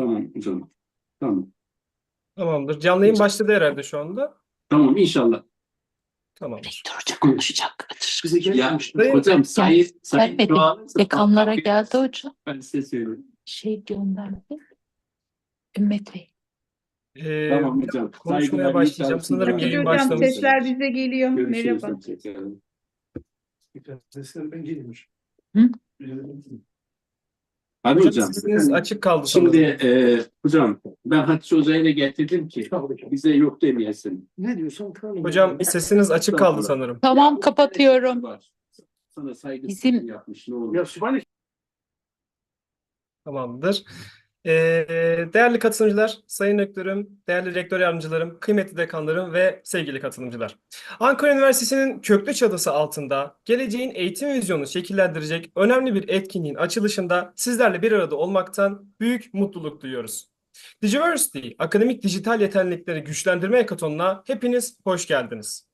Tamam hocam. Tamam. Tamamdır. Canlı yayın başladı herhalde şu anda. Tamam inşallah. Tamam. Rektör hoca konuşacak. Bize gelmiş. Sayın- Hocam sayın sayın Gelmedi. Doğan- Dekanlara geldi hoca. Ben size söyleyeyim. Şey gönderdi. Ümmet Bey. Ee, Tamam hocam. konuşmaya Saygılar, başlayacağım. iyi Sanırım yayın Hocam başlamış. sesler bize geliyor. Görüşürüz. Merhaba. Hoşçakalın. Sesler ben geliyormuş. Hı? Hadi Hocam hocam. sesiniz açık kaldı Şimdi e, hocam ben Hatice Hoca'yı da getirdim ki bize yok demeyesin. Ne diyorsan tamam. Hocam sesiniz açık kaldı sanırım. Tamam kapatıyorum. Sana saygı Bizim- yapmış ne olur. Ya Tamamdır. Ee, değerli katılımcılar, sayın rektörüm, değerli rektör yardımcılarım, kıymetli dekanlarım ve sevgili katılımcılar. Ankara Üniversitesi'nin köklü çatısı altında geleceğin eğitim vizyonunu şekillendirecek önemli bir etkinliğin açılışında sizlerle bir arada olmaktan büyük mutluluk duyuyoruz. Digiversity, akademik dijital yetenekleri güçlendirme hekatonuna hepiniz hoş geldiniz.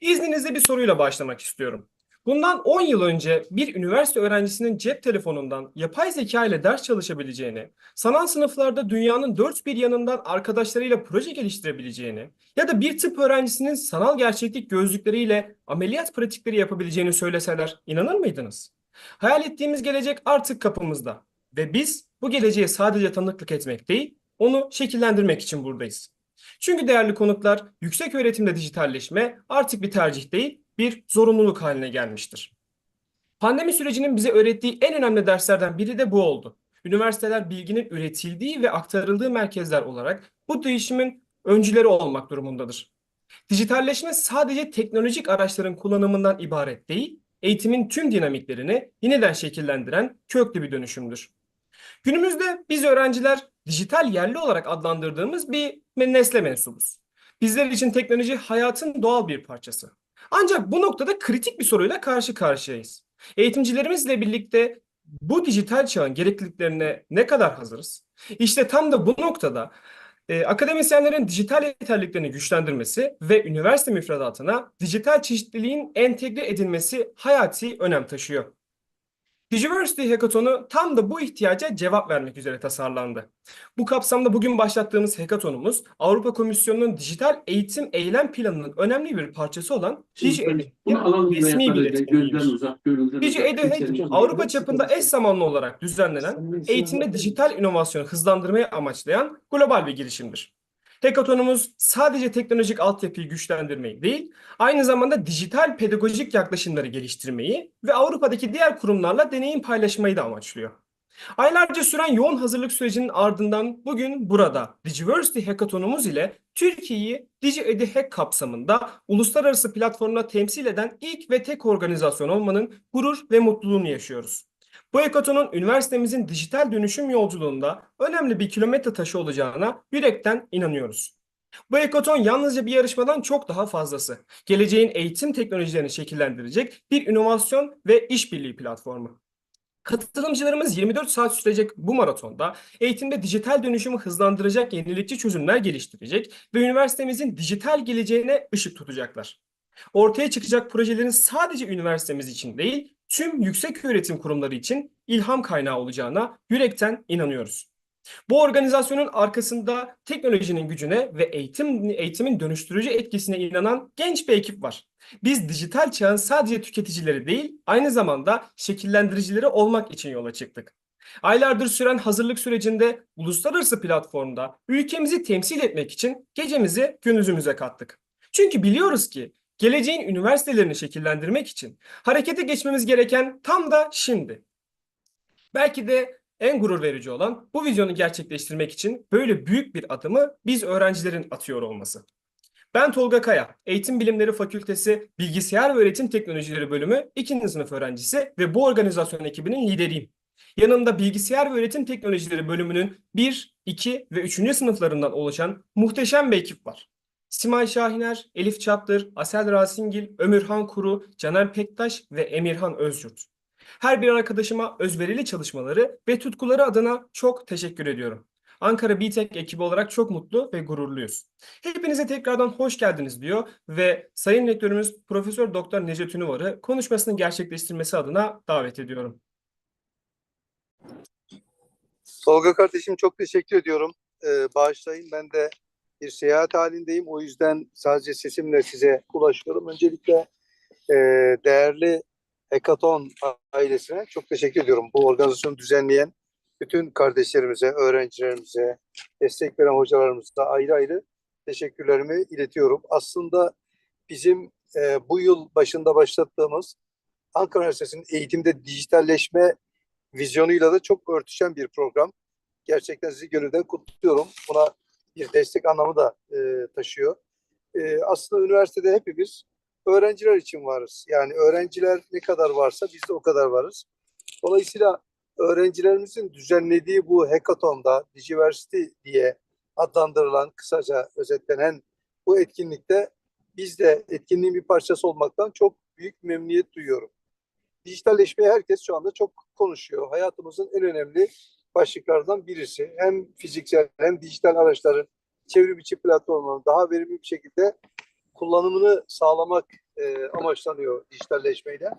İzninizle bir soruyla başlamak istiyorum. Bundan 10 yıl önce bir üniversite öğrencisinin cep telefonundan yapay zeka ile ders çalışabileceğini, sanal sınıflarda dünyanın dört bir yanından arkadaşlarıyla proje geliştirebileceğini ya da bir tıp öğrencisinin sanal gerçeklik gözlükleriyle ameliyat pratikleri yapabileceğini söyleseler inanır mıydınız? Hayal ettiğimiz gelecek artık kapımızda ve biz bu geleceğe sadece tanıklık etmek değil, onu şekillendirmek için buradayız. Çünkü değerli konuklar, yüksek öğretimde dijitalleşme artık bir tercih değil, bir zorunluluk haline gelmiştir. Pandemi sürecinin bize öğrettiği en önemli derslerden biri de bu oldu. Üniversiteler bilginin üretildiği ve aktarıldığı merkezler olarak bu değişimin öncüleri olmak durumundadır. Dijitalleşme sadece teknolojik araçların kullanımından ibaret değil, eğitimin tüm dinamiklerini yeniden şekillendiren köklü bir dönüşümdür. Günümüzde biz öğrenciler dijital yerli olarak adlandırdığımız bir nesle mensubuz. Bizler için teknoloji hayatın doğal bir parçası. Ancak bu noktada kritik bir soruyla karşı karşıyayız. Eğitimcilerimizle birlikte bu dijital çağın gerekliliklerine ne kadar hazırız? İşte tam da bu noktada e, akademisyenlerin dijital yeterliliklerini güçlendirmesi ve üniversite müfredatına dijital çeşitliliğin entegre edilmesi hayati önem taşıyor. Digiversity Hackathon'u tam da bu ihtiyaca cevap vermek üzere tasarlandı. Bu kapsamda bugün başlattığımız hackathonumuz Avrupa Komisyonu'nun dijital eğitim eylem planının önemli bir parçası olan DigiEdu Bunu alalım buraya resmi bir. DigiEdu Avrupa çapında eş zamanlı olarak düzenlenen eğitimde dijital inovasyonu hızlandırmayı amaçlayan global bir girişimdir. Hackathonumuz sadece teknolojik altyapıyı güçlendirmeyi değil, aynı zamanda dijital pedagojik yaklaşımları geliştirmeyi ve Avrupa'daki diğer kurumlarla deneyim paylaşmayı da amaçlıyor. Aylarca süren yoğun hazırlık sürecinin ardından bugün burada Digiversity Hackathonumuz ile Türkiye'yi DigiEdu Hack kapsamında uluslararası platformda temsil eden ilk ve tek organizasyon olmanın gurur ve mutluluğunu yaşıyoruz. Bu hackathonun üniversitemizin dijital dönüşüm yolculuğunda önemli bir kilometre taşı olacağına yürekten inanıyoruz. Bu hackathon yalnızca bir yarışmadan çok daha fazlası. Geleceğin eğitim teknolojilerini şekillendirecek bir inovasyon ve işbirliği platformu. Katılımcılarımız 24 saat sürecek bu maratonda eğitimde dijital dönüşümü hızlandıracak yenilikçi çözümler geliştirecek ve üniversitemizin dijital geleceğine ışık tutacaklar. Ortaya çıkacak projelerin sadece üniversitemiz için değil, tüm yüksek öğretim kurumları için ilham kaynağı olacağına yürekten inanıyoruz. Bu organizasyonun arkasında teknolojinin gücüne ve eğitim eğitimin dönüştürücü etkisine inanan genç bir ekip var. Biz dijital çağın sadece tüketicileri değil, aynı zamanda şekillendiricileri olmak için yola çıktık. Aylardır süren hazırlık sürecinde uluslararası platformda ülkemizi temsil etmek için gecemizi gündüzümüze kattık. Çünkü biliyoruz ki geleceğin üniversitelerini şekillendirmek için harekete geçmemiz gereken tam da şimdi. Belki de en gurur verici olan bu vizyonu gerçekleştirmek için böyle büyük bir adımı biz öğrencilerin atıyor olması. Ben Tolga Kaya, Eğitim Bilimleri Fakültesi Bilgisayar ve Öğretim Teknolojileri Bölümü 2. sınıf öğrencisi ve bu organizasyon ekibinin lideriyim. Yanımda Bilgisayar ve Öğretim Teknolojileri Bölümünün 1, 2 ve 3. sınıflarından oluşan muhteşem bir ekip var. Simay Şahiner, Elif Çaptır, Asel Rasingil, Ömürhan Kuru, Caner Pektaş ve Emirhan Özyurt. Her bir arkadaşıma özverili çalışmaları ve tutkuları adına çok teşekkür ediyorum. Ankara BTEK ekibi olarak çok mutlu ve gururluyuz. Hepinize tekrardan hoş geldiniz diyor ve Sayın Rektörümüz Profesör Doktor Necdet Ünüvar'ı konuşmasını gerçekleştirmesi adına davet ediyorum. Tolga kardeşim çok teşekkür ediyorum. Ee, bağışlayın ben de bir seyahat halindeyim. O yüzden sadece sesimle size ulaşıyorum. Öncelikle e, değerli Hekaton ailesine çok teşekkür ediyorum. Bu organizasyonu düzenleyen bütün kardeşlerimize, öğrencilerimize, destek veren hocalarımıza ayrı ayrı teşekkürlerimi iletiyorum. Aslında bizim e, bu yıl başında başlattığımız Ankara Üniversitesi'nin eğitimde dijitalleşme vizyonuyla da çok örtüşen bir program. Gerçekten sizi gönülden kutluyorum. Buna bir destek anlamı da e, taşıyor. E, aslında üniversitede hepimiz öğrenciler için varız. Yani öğrenciler ne kadar varsa biz de o kadar varız. Dolayısıyla öğrencilerimizin düzenlediği bu hackathon'da Digiversity diye adlandırılan, kısaca özetlenen bu etkinlikte biz de etkinliğin bir parçası olmaktan çok büyük memnuniyet duyuyorum. Dijitalleşmeyi herkes şu anda çok konuşuyor. Hayatımızın en önemli başlıklardan birisi. Hem fiziksel hem dijital araçların çevrim içi platformların daha verimli bir şekilde kullanımını sağlamak e, amaçlanıyor dijitalleşmeyle.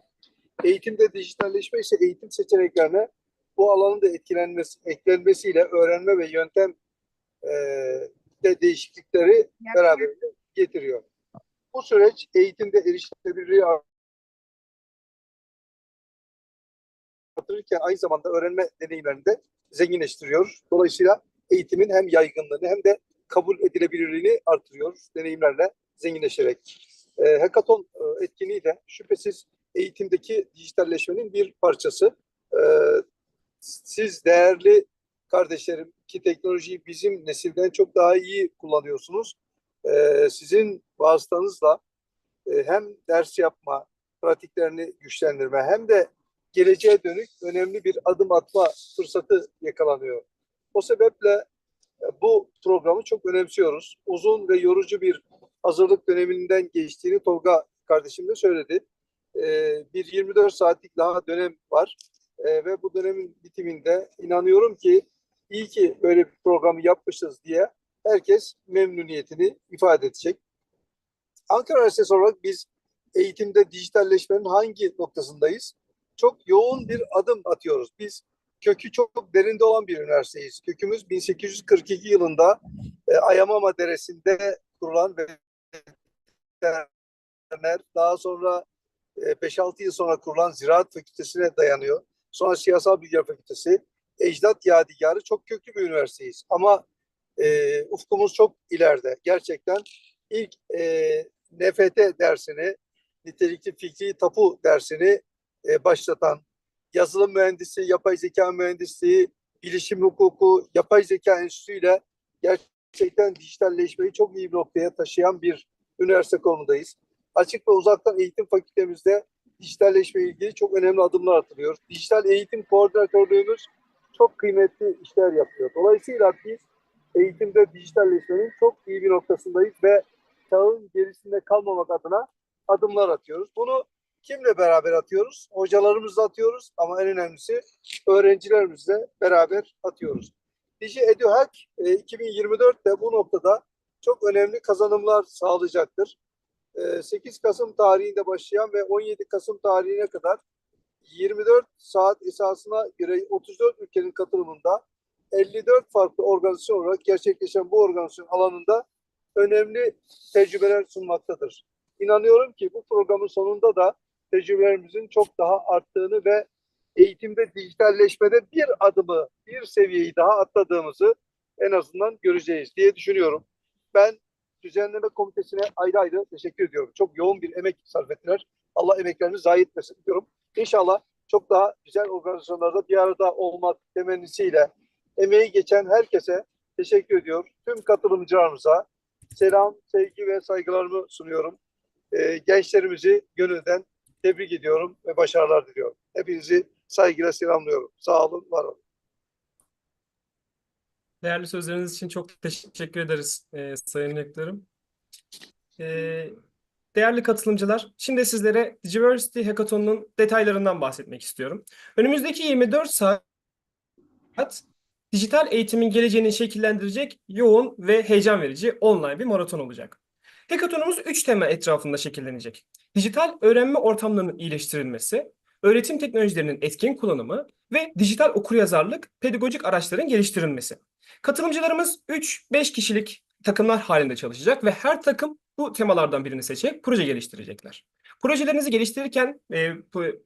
Eğitimde dijitalleşme ise eğitim seçeneklerine bu alanın da etkilenmesi, eklenmesiyle öğrenme ve yöntem e, de değişiklikleri beraberinde getiriyor. Bu süreç eğitimde erişilebilirliği artırırken aynı zamanda öğrenme deneyimlerini de zenginleştiriyor. Dolayısıyla eğitimin hem yaygınlığını hem de kabul edilebilirliğini artırıyor deneyimlerle zenginleşerek. E, Hackathon etkinliği de şüphesiz eğitimdeki dijitalleşmenin bir parçası. E, siz değerli kardeşlerim ki teknolojiyi bizim nesilden çok daha iyi kullanıyorsunuz. E, sizin vasıtanızla e, hem ders yapma, pratiklerini güçlendirme hem de geleceğe dönük önemli bir adım atma fırsatı yakalanıyor. O sebeple e, bu programı çok önemsiyoruz. Uzun ve yorucu bir hazırlık döneminden geçtiğini Tolga kardeşim de söyledi. Ee, bir 24 saatlik daha dönem var Ee, ve bu dönemin bitiminde inanıyorum ki iyi ki böyle bir programı yapmışız diye herkes memnuniyetini ifade edecek. Ankara Üniversitesi olarak biz eğitimde dijitalleşmenin hangi noktasındayız? Çok yoğun bir adım atıyoruz. Biz kökü çok derinde olan bir üniversiteyiz. Kökümüz 1842 yılında e, Ayamama Deresi'nde kurulan ve daha sonra e, 5-6 yıl sonra kurulan Ziraat Fakültesi'ne dayanıyor. Sonra Siyasal Bilgiler Fakültesi, Ecdat Yadigarı çok köklü bir üniversiteyiz. Ama e, ufkumuz çok ileride. Gerçekten ilk e, NFT dersini, nitelikli fikri tapu dersini e, başlatan, yazılım mühendisi, yapay zeka mühendisliği, bilişim hukuku, yapay zeka enstitüsüyle gerçekten dijitalleşmeyi çok iyi bir noktaya taşıyan bir üniversite konumundayız. Açık ve uzaktan eğitim fakültemizde dijitalleşme ilgili çok önemli adımlar atılıyor. Dijital eğitim koordinatörlüğümüz çok kıymetli işler yapıyor. Dolayısıyla biz eğitimde dijitalleşmenin çok iyi bir noktasındayız ve çağın gerisinde kalmamak adına adımlar atıyoruz. Bunu kimle beraber atıyoruz? Hocalarımızla atıyoruz ama en önemlisi öğrencilerimizle beraber atıyoruz. Digi EduHack e, 2024'te bu noktada çok önemli kazanımlar sağlayacaktır. E, 8 Kasım tarihinde başlayan ve 17 Kasım tarihine kadar 24 saat esasına göre 34 ülkenin katılımında 54 farklı organizasyon olarak gerçekleşen bu organizasyon alanında önemli tecrübeler sunmaktadır. İnanıyorum ki bu programın sonunda da tecrübelerimizin çok daha arttığını ve eğitimde dijitalleşmede bir adımı, bir seviyeyi daha atladığımızı en azından göreceğiz diye düşünüyorum. Ben düzenleme komitesine ayrı ayrı teşekkür ediyorum. Çok yoğun bir emek sarf ettiler. Allah emeklerini zayi etmesin diyorum. İnşallah çok daha güzel organizasyonlarda bir arada olmak temennisiyle emeği geçen herkese teşekkür ediyor. Tüm katılımcılarımıza selam, sevgi ve saygılarımı sunuyorum. Ee, gençlerimizi gönülden tebrik ediyorum ve başarılar diliyorum. Hepinizi saygıyla selamlıyorum. Sağ olun, var olun. Değerli sözleriniz için çok teşekkür ederiz e, Sayın Rektörüm. E, değerli katılımcılar, şimdi sizlere Digiversity Hackathon'un detaylarından bahsetmek istiyorum. Önümüzdeki 24 saat dijital eğitimin geleceğini şekillendirecek yoğun ve heyecan verici online bir maraton olacak. Hackathon'umuz 3 tema etrafında şekillenecek. Dijital öğrenme ortamlarının iyileştirilmesi, öğretim teknolojilerinin etkin kullanımı ve dijital okuryazarlık pedagojik araçların geliştirilmesi. Katılımcılarımız 3-5 kişilik takımlar halinde çalışacak ve her takım bu temalardan birini seçerek proje geliştirecekler. Projelerinizi geliştirirken e,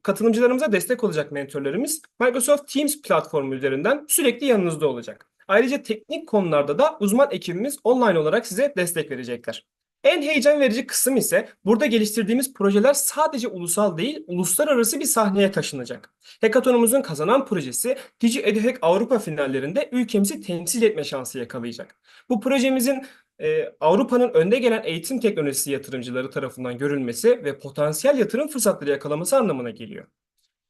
katılımcılarımıza destek olacak mentorlarımız Microsoft Teams platformu üzerinden sürekli yanınızda olacak. Ayrıca teknik konularda da uzman ekibimiz online olarak size destek verecekler. En heyecan verici kısım ise burada geliştirdiğimiz projeler sadece ulusal değil, uluslararası bir sahneye taşınacak. Hackathon'umuzun kazanan projesi Digi EduHack Avrupa finallerinde ülkemizi temsil etme şansı yakalayacak. Bu projemizin e, Avrupa'nın önde gelen eğitim teknolojisi yatırımcıları tarafından görülmesi ve potansiyel yatırım fırsatları yakalaması anlamına geliyor.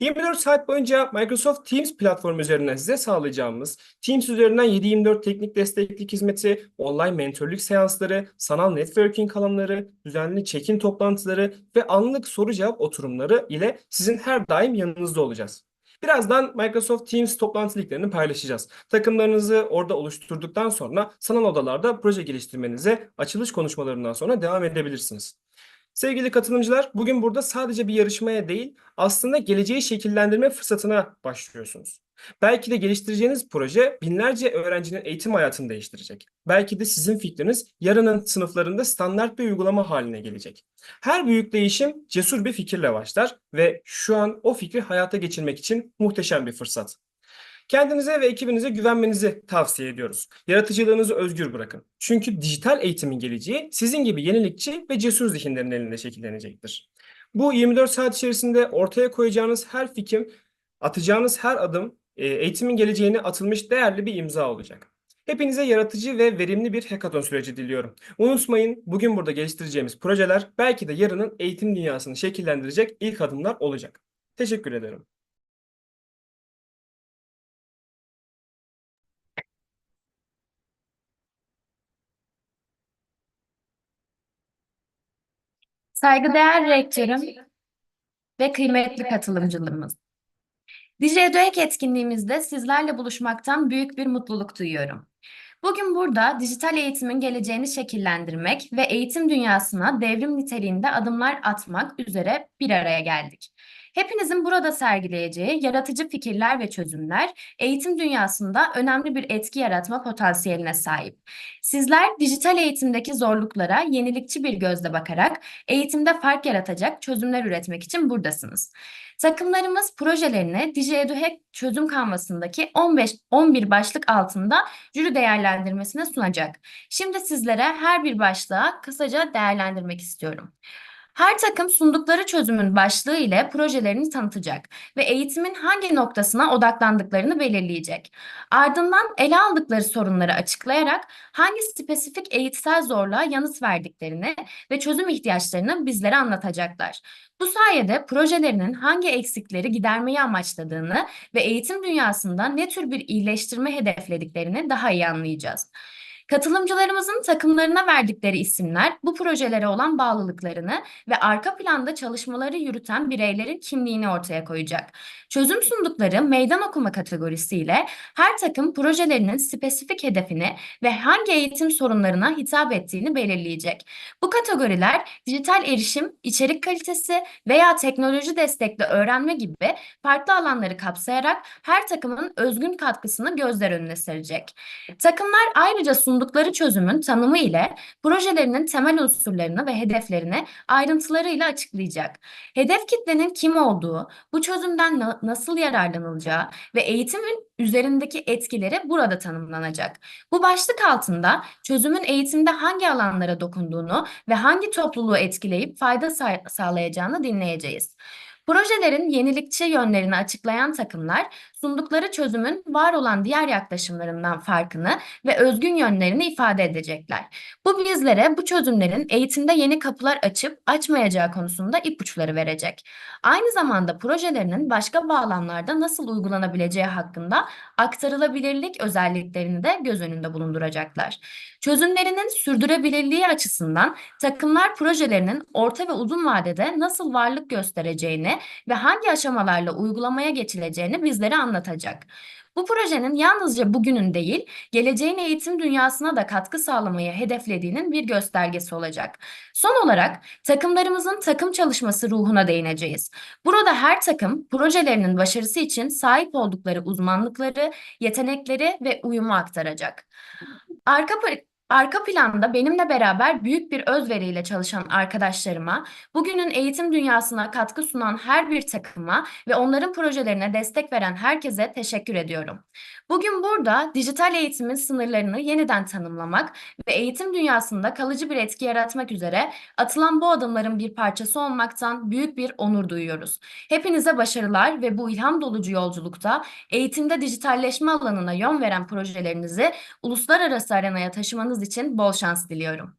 24 saat boyunca Microsoft Teams platformu üzerinden size sağlayacağımız Teams üzerinden 7/24 teknik desteklik hizmeti, online mentorluk seansları, sanal networking alanları, düzenli check-in toplantıları ve anlık soru cevap oturumları ile sizin her daim yanınızda olacağız. Birazdan Microsoft Teams toplantı linklerini paylaşacağız. Takımlarınızı orada oluşturduktan sonra sanal odalarda proje geliştirmenize açılış konuşmalarından sonra devam edebilirsiniz. Sevgili katılımcılar, bugün burada sadece bir yarışmaya değil, aslında geleceği şekillendirme fırsatına başlıyorsunuz. Belki de geliştireceğiniz proje binlerce öğrencinin eğitim hayatını değiştirecek. Belki de sizin fikriniz yarının sınıflarında standart bir uygulama haline gelecek. Her büyük değişim cesur bir fikirle başlar ve şu an o fikri hayata geçirmek için muhteşem bir fırsat. Kendinize ve ekibinize güvenmenizi tavsiye ediyoruz. Yaratıcılığınızı özgür bırakın. Çünkü dijital eğitimin geleceği sizin gibi yenilikçi ve cesur zihinlerin elinde şekillenecektir. Bu 24 saat içerisinde ortaya koyacağınız her fikir, atacağınız her adım e, eğitimin geleceğine atılmış değerli bir imza olacak. Hepinize yaratıcı ve verimli bir hackathon süreci diliyorum. Unutmayın bugün burada geliştireceğimiz projeler belki de yarının eğitim dünyasını şekillendirecek ilk adımlar olacak. Teşekkür ederim. Saygıdeğer rektörüm ve kıymetli katılımcılarımız. DigiEduHack etkinliğimizde sizlerle buluşmaktan büyük bir mutluluk duyuyorum. Bugün burada dijital eğitimin geleceğini şekillendirmek ve eğitim dünyasına devrim niteliğinde adımlar atmak üzere bir araya geldik. Hepinizin burada sergileyeceği yaratıcı fikirler ve çözümler eğitim dünyasında önemli bir etki yaratma potansiyeline sahip. Sizler dijital eğitimdeki zorluklara yenilikçi bir gözle bakarak eğitimde fark yaratacak çözümler üretmek için buradasınız. Takımlarımız projelerini DigiEduHack çözüm kanvasındaki 15 11 başlık altında jüri değerlendirmesine sunacak. Şimdi sizlere her bir başlığa kısaca değerlendirmek istiyorum. Her takım sundukları çözümün başlığı ile projelerini tanıtacak ve eğitimin hangi noktasına odaklandıklarını belirleyecek. Ardından ele aldıkları sorunları açıklayarak hangi spesifik eğitsel zorluğa yanıt verdiklerini ve çözüm ihtiyaçlarını bizlere anlatacaklar. Bu sayede projelerinin hangi eksikleri gidermeyi amaçladığını ve eğitim dünyasında ne tür bir iyileştirme hedeflediklerini daha iyi anlayacağız. Katılımcılarımızın takımlarına verdikleri isimler bu projelere olan bağlılıklarını ve arka planda çalışmaları yürüten bireylerin kimliğini ortaya koyacak. Çözüm sundukları meydan okuma kategorisiyle her takım projelerinin spesifik hedefini ve hangi eğitim sorunlarına hitap ettiğini belirleyecek. Bu kategoriler dijital erişim, içerik kalitesi veya teknoloji destekli öğrenme gibi farklı alanları kapsayarak her takımın özgün katkısını gözler önüne serecek. Takımlar ayrıca sundukları çözümün tanımı ile projelerinin temel unsurlarını ve hedeflerini ayrıntılarıyla açıklayacak. Hedef kitlenin kim olduğu, bu çözümden na- nasıl yararlanılacağı ve eğitimin üzerindeki etkileri burada tanımlanacak. Bu başlık altında çözümün eğitimde hangi alanlara dokunduğunu ve hangi topluluğu etkileyip fayda sa- sağlayacağını dinleyeceğiz. Projelerin yenilikçi yönlerini açıklayan takımlar sundukları çözümün var olan diğer yaklaşımlarından farkını ve özgün yönlerini ifade edecekler. Bu bizlere bu çözümlerin eğitimde yeni kapılar açıp açmayacağı konusunda ipuçları verecek. Aynı zamanda projelerinin başka bağlamlarda nasıl uygulanabileceği hakkında aktarılabilirlik özelliklerini de göz önünde bulunduracaklar. Çözümlerinin sürdürülebilirliği açısından takımlar projelerinin orta ve uzun vadede nasıl varlık göstereceğini ve hangi aşamalarla uygulamaya geçileceğini bizlere anlatacak. Bu projenin yalnızca bugünün değil, geleceğin eğitim dünyasına da katkı sağlamayı hedeflediğinin bir göstergesi olacak. Son olarak takımlarımızın takım çalışması ruhuna değineceğiz. Burada her takım projelerinin başarısı için sahip oldukları uzmanlıkları, yetenekleri ve uyumu aktaracak. Arka Arka planda benimle beraber büyük bir özveriyle çalışan arkadaşlarıma, bugünün eğitim dünyasına katkı sunan her bir takıma ve onların projelerine destek veren herkese teşekkür ediyorum. Bugün burada dijital eğitimin sınırlarını yeniden tanımlamak ve eğitim dünyasında kalıcı bir etki yaratmak üzere atılan bu adımların bir parçası olmaktan büyük bir onur duyuyoruz. Hepinize başarılar ve bu ilham dolucu yolculukta eğitimde dijitalleşme alanına yön veren projelerinizi uluslararası arenaya taşımanız için bol şans diliyorum.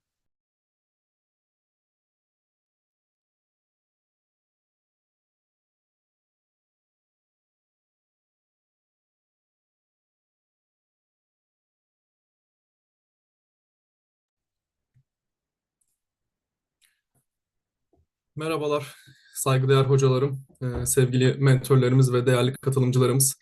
Merhabalar, saygıdeğer hocalarım, e, sevgili mentorlarımız ve değerli katılımcılarımız.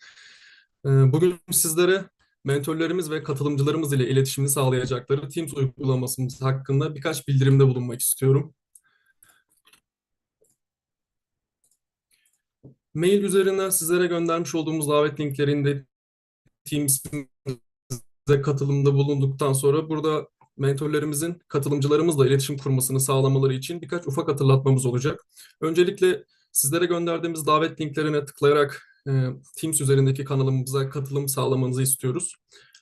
E, Bugün sizlere mentorlarımız ve katılımcılarımız ile iletişimini sağlayacakları Teams uygulamasımız hakkında birkaç bildirimde bulunmak istiyorum. Mail üzerinden sizlere göndermiş olduğumuz davet linklerinde Teams'e katılımda bulunduktan sonra burada mentorlarımızın katılımcılarımızla iletişim kurmasını sağlamaları için birkaç ufak hatırlatmamız olacak. Öncelikle sizlere gönderdiğimiz davet linklerine tıklayarak Teams üzerindeki kanalımıza katılım sağlamanızı istiyoruz.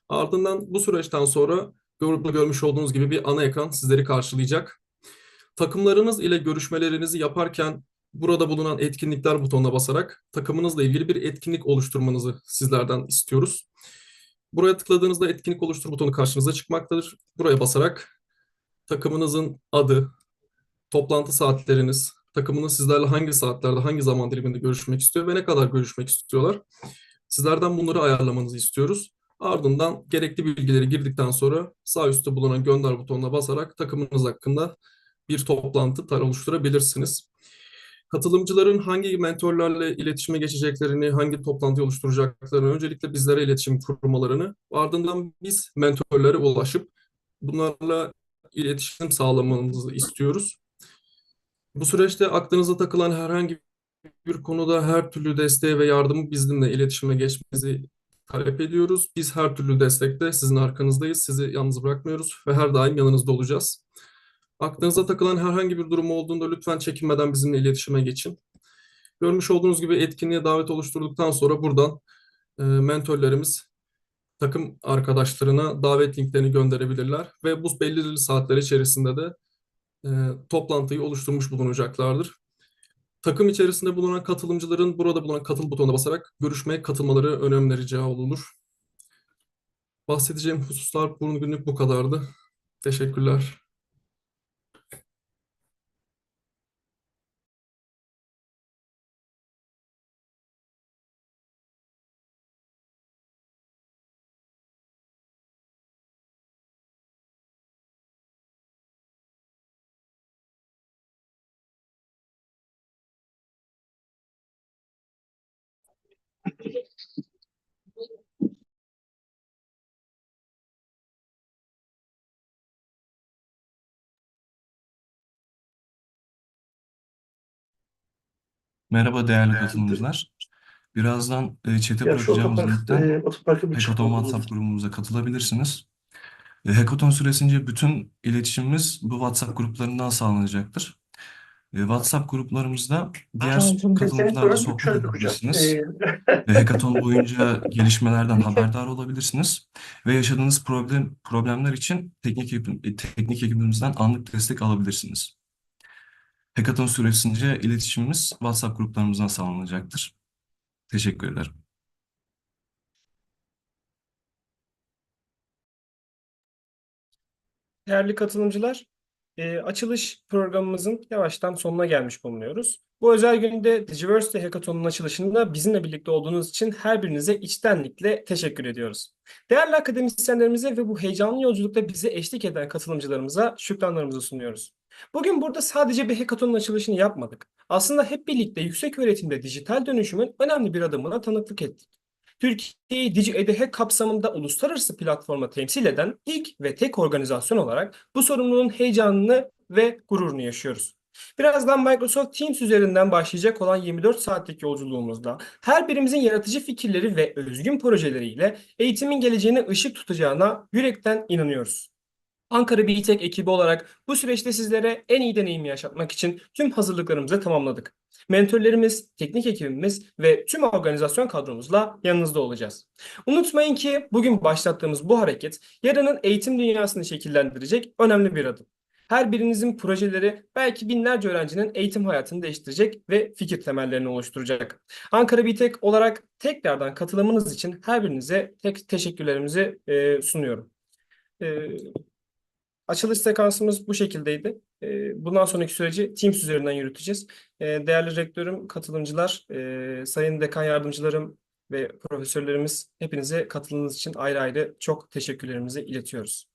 Ardından bu süreçten sonra burada görmüş olduğunuz gibi bir ana ekran sizleri karşılayacak. Takımlarınız ile görüşmelerinizi yaparken burada bulunan etkinlikler butonuna basarak takımınızla ilgili bir etkinlik oluşturmanızı sizlerden istiyoruz. Buraya tıkladığınızda etkinlik oluştur butonu karşınıza çıkmaktadır. Buraya basarak takımınızın adı, toplantı saatleriniz, takımının sizlerle hangi saatlerde, hangi zaman diliminde görüşmek istiyor ve ne kadar görüşmek istiyorlar. Sizlerden bunları ayarlamanızı istiyoruz. Ardından gerekli bilgileri girdikten sonra sağ üstte bulunan gönder butonuna basarak takımınız hakkında bir toplantı tar oluşturabilirsiniz. Katılımcıların hangi mentorlarla iletişime geçeceklerini, hangi toplantı oluşturacaklarını öncelikle bizlere iletişim kurmalarını, ardından biz mentorlara ulaşıp bunlarla iletişim sağlamamızı istiyoruz. Bu süreçte aklınıza takılan herhangi bir konuda her türlü desteğe ve yardımı bizimle iletişime geçmenizi talep ediyoruz. Biz her türlü destekte sizin arkanızdayız. Sizi yalnız bırakmıyoruz ve her daim yanınızda olacağız. Aklınıza takılan herhangi bir durum olduğunda lütfen çekinmeden bizimle iletişime geçin. Görmüş olduğunuz gibi etkinliğe davet oluşturduktan sonra buradan e, mentorlarımız takım arkadaşlarına davet linklerini gönderebilirler ve bu belirli saatler içerisinde de e, toplantıyı oluşturmuş bulunacaklardır. Takım içerisinde bulunan katılımcıların burada bulunan katıl butonuna basarak görüşmeye katılmaları önemli rica olunur. Bahsedeceğim hususlar bugünlük bu kadardı. Teşekkürler. Merhaba değerli katılımcılar. Birazdan e, chat'e Ya şu bırakacağımız otopark, linkten e, bir Hackathon. WhatsApp grubumuza katılabilirsiniz. E, Hackathon süresince bütün iletişimimiz bu WhatsApp gruplarından sağlanacaktır. E, WhatsApp gruplarımızda diğer Tanrım, katılımcılarla sohbet edebilirsiniz. Ve Hackathon boyunca gelişmelerden haberdar olabilirsiniz. Ve yaşadığınız problem problemler için teknik ekip, e, teknik ekibimizden anlık destek alabilirsiniz. Hackathon süresince iletişimimiz WhatsApp gruplarımızdan sağlanacaktır. Teşekkür ederim. Değerli katılımcılar, e, açılış programımızın yavaştan sonuna gelmiş bulunuyoruz. Bu özel günde Digiversity Hackathon'un açılışında bizimle birlikte olduğunuz için her birinize içtenlikle teşekkür ediyoruz. Değerli akademisyenlerimize ve bu heyecanlı yolculukta bize eşlik eden katılımcılarımıza şükranlarımızı sunuyoruz. Bugün burada sadece bir hackathonun açılışını yapmadık. Aslında hep birlikte yüksek öğretimde dijital dönüşümün önemli bir adımına tanıklık ettik. Türkiye'yi DigiEDH kapsamında uluslararası platforma temsil eden ilk ve tek organizasyon olarak bu sorumluluğun heyecanını ve gururunu yaşıyoruz. Birazdan Microsoft Teams üzerinden başlayacak olan 24 saatlik yolculuğumuzda her birimizin yaratıcı fikirleri ve özgün projeleriyle eğitimin geleceğine ışık tutacağına yürekten inanıyoruz. Ankara BİTEK ekibi olarak bu süreçte sizlere en iyi deneyimi yaşatmak için tüm hazırlıklarımızı tamamladık. Mentorlarımız, teknik ekibimiz ve tüm organizasyon kadromuzla yanınızda olacağız. Unutmayın ki bugün başlattığımız bu hareket yarının eğitim dünyasını şekillendirecek önemli bir adım. Her birinizin projeleri belki binlerce öğrencinin eğitim hayatını değiştirecek ve fikir temellerini oluşturacak. Ankara BİTEK olarak tekrardan katılımınız için her birinize tek teşekkürlerimizi e, sunuyorum. E, açılış sekansımız bu şekildeydi. E, bundan sonraki süreci Teams üzerinden yürüteceğiz. E, değerli rektörüm, katılımcılar, e, sayın dekan yardımcılarım ve profesörlerimiz hepinize katıldığınız için ayrı ayrı çok teşekkürlerimizi iletiyoruz.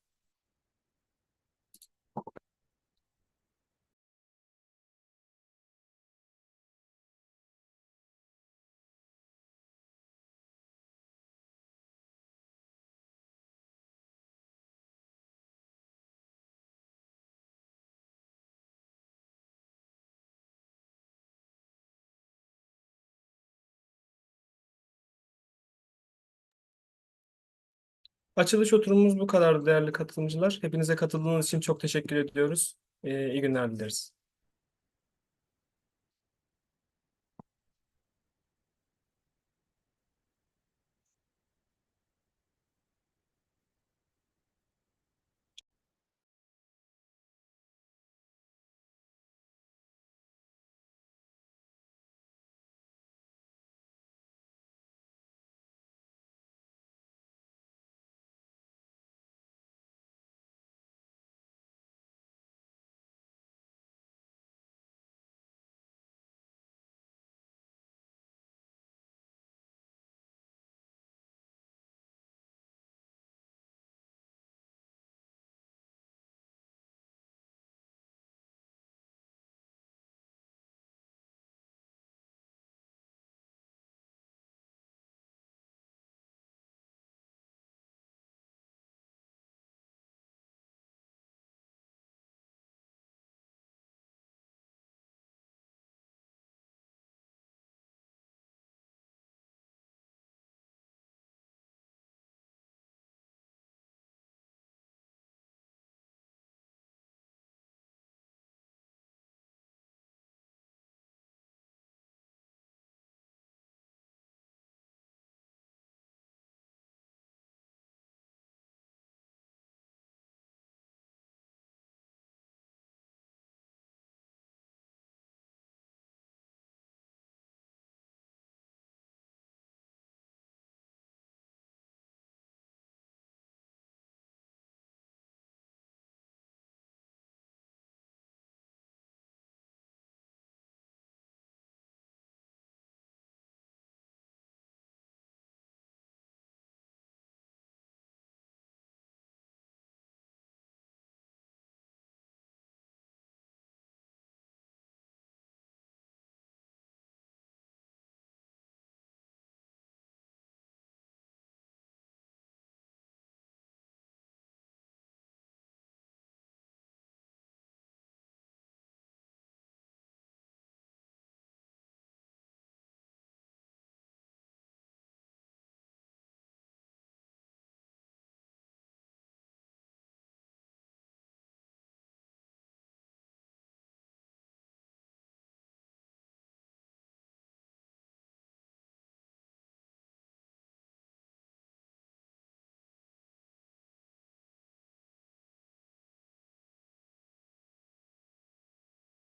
Açılış oturumumuz bu kadar değerli katılımcılar. Hepinize katıldığınız için çok teşekkür ediyoruz. E, iyi günler dileriz.